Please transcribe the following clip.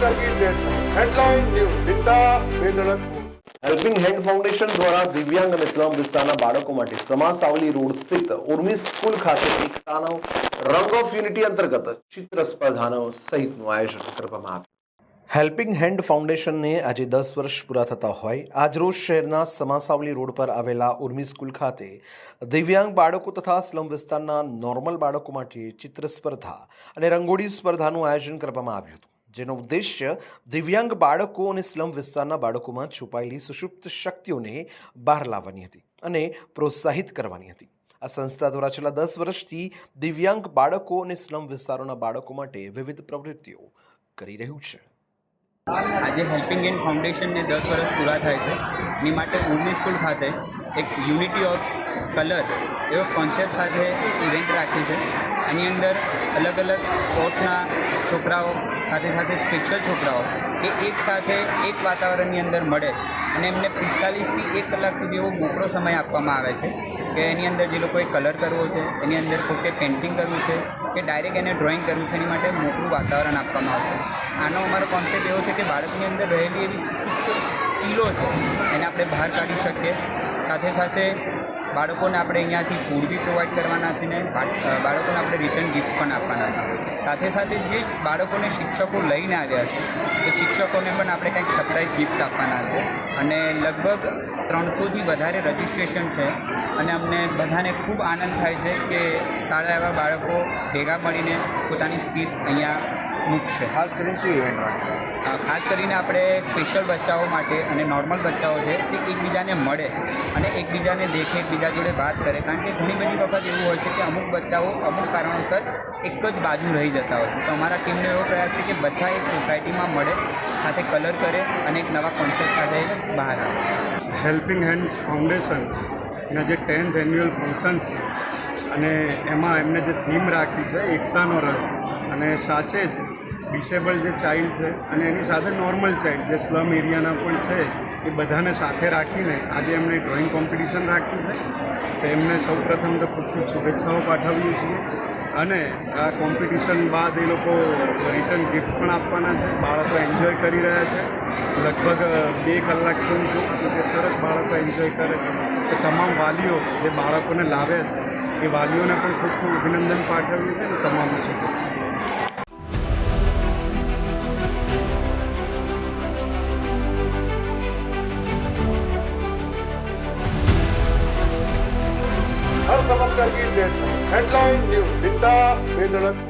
Helping hand foundation દ્વારા દિવ્યાંગ અને સ્લમ વિસ્તારના બાળકો માટે સમા સાવલી રોડ સ્થિત ઉર્મી સ્કૂલ ખાતે એકતાનો રંગ ઓફ યુનિટી અંતર્ગત ચિત્ર સ્પર્ધાનો સહિતનું આયોજન કરવામાં આવ્યું. હેલ્પિંગ હેન્ડ ફાઉન્ડેશનને આજે દસ વર્ષ પૂરા થતા હોય આજરોજ શહેરના સમાસાવલી રોડ પર આવેલા ઉર્મી સ્કૂલ ખાતે દિવ્યાંગ બાળકો તથા સ્લમ વિસ્તારના નોર્મલ બાળકો માટે ચિત્ર સ્પર્ધા અને રંગોળી સ્પર્ધાનું આયોજન કરવામાં આવ્યું હતું. જેનો ઉદ્દેશ્ય દિવ્યાંગ બાળકો અને સ્લમ વિસ્તારના બાળકોમાં છુપાયેલી સુષુપ્ત શક્તિઓને બહાર લાવવાની હતી અને પ્રોત્સાહિત કરવાની હતી. આ સંસ્થા દ્વારા છેલ્લા દસ વર્ષથી દિવ્યાંગ બાળકો અને સ્લમ વિસ્તારોના બાળકો માટે વિવિધ પ્રવૃત્તિઓ કરી રહ્યું છે. આજે હેલ્પિંગ એન્ડ ફાઉન્ડેશનને દસ વર્ષ પૂરા થાય છે. એની માટે ઉર્મી સ્કૂલ ખાતે એક યુનિટી ઓફ કલર એવો કોન્સેપ્ટ સાથે ઇવેન્ટ રાખી છે. આની અંદર અલગ અલગ સ્પોર્ટના છોકરાઓ, સાથે સાથે સ્પેશિયલ છોકરાઓ, એ એક સાથે એક વાતાવરણની અંદર મળે અને એમને પિસ્તાલીસથી એક કલાક સુધી એવો મોકળો સમય આપવામાં આવે છે કે એની અંદર જે લોકોએ કલર કરવો છે, એની અંદર પોતે પેઇન્ટિંગ કરવું છે કે ડાયરેક્ટ એને ડ્રોઈંગ કરવું છે, એની માટે મોકળું વાતાવરણ આપવામાં આવશે. આનો અમારો કોન્સેપ્ટ એવો છે કે બાળકની અંદર રહેલી એવી સ્કીલો છે. એને આપણે બહાર કાઢી શકીએ. સાથે સાથે બાળકોને આપણે અહીંયાથી ફૂડ બી પ્રોવાઈડ કરવાના છે ને બાળકોને આપણે રિટર્ન ગિફ્ટ પણ આપવાના છે. સાથે સાથે જે બાળકોને શિક્ષકો લઈને આવ્યા છે, એ શિક્ષકોને પણ આપણે કંઈક સરપ્રાઈઝ ગિફ્ટ આપવાના છે. અને લગભગ ત્રણસોથી વધારે રજિસ્ટ્રેશન છે. અને અમને બધાને ખૂબ આનંદ થાય છે કે સારા એવા બાળકો ભેગા મળીને પોતાની સ્પીચ અહીંયા મૂકશે ખાસ કરીને શું ઇવેન્ટ માટે ખાસ કરીને આપણે સ્પેશિયલ બચ્ચાઓ માટે અને નોર્મલ બચ્ચાઓ છે તે એકબીજાને મળે અને એકબીજાને દેખે, એકબીજા જોડે વાત કરે. કારણ કે ઘણી બધી વખત એવું હોય છે કે અમુક બચ્ચાઓ અમુક કારણોસર એક જ બાજુ રહી જતા હોય છે. તો અમારા ટીમનો એવો પ્રયાસ છે કે બધા એક સોસાયટીમાં મળે, સાથે કલર કરે અને એક નવા કોન્સેપ્ટ સાથે બહાર આવે. હેલ્પિંગ હેન્ડ્સ ફાઉન્ડેશન એના જે ટેન્થ એન્યુઅલ ફંક્શન્સ છે અને એમાં એમને જે થીમ રાખી છે, એકતાનો રંગ. અને સાચે જ ડિસેબલ જે ચાઇલ્ડ છે અને એની સાથે નોર્મલ ચાઇલ્ડ જે સ્લમ એરિયાના પણ છે, એ બધાને સાથે રાખીને આજે એમણે ડ્રોઈંગ કોમ્પિટિશન રાખ્યું છે. તો એમને સૌ પ્રથમ તો ખૂબ ખૂબ શુભેચ્છાઓ પાઠવીએ છીએ. અને આ કોમ્પિટિશન બાદ એ લોકો રિટર્ન ગિફ્ટ પણ આપવાના છે. બાળકો એન્જોય કરી રહ્યા છે. લગભગ બે કલાક હું જોઉં છું કે સરસ બાળકો એન્જોય કરે છે. તો તમામ વાલીઓ જે બાળકોને લાવે છે એ વાલીઓને પણ ખૂબ ખૂબ અભિનંદન પાઠવીએ છીએ અને તમામને શુભેચ્છા हर समस्या की deadline Headline News Zinda Svedalakhpur.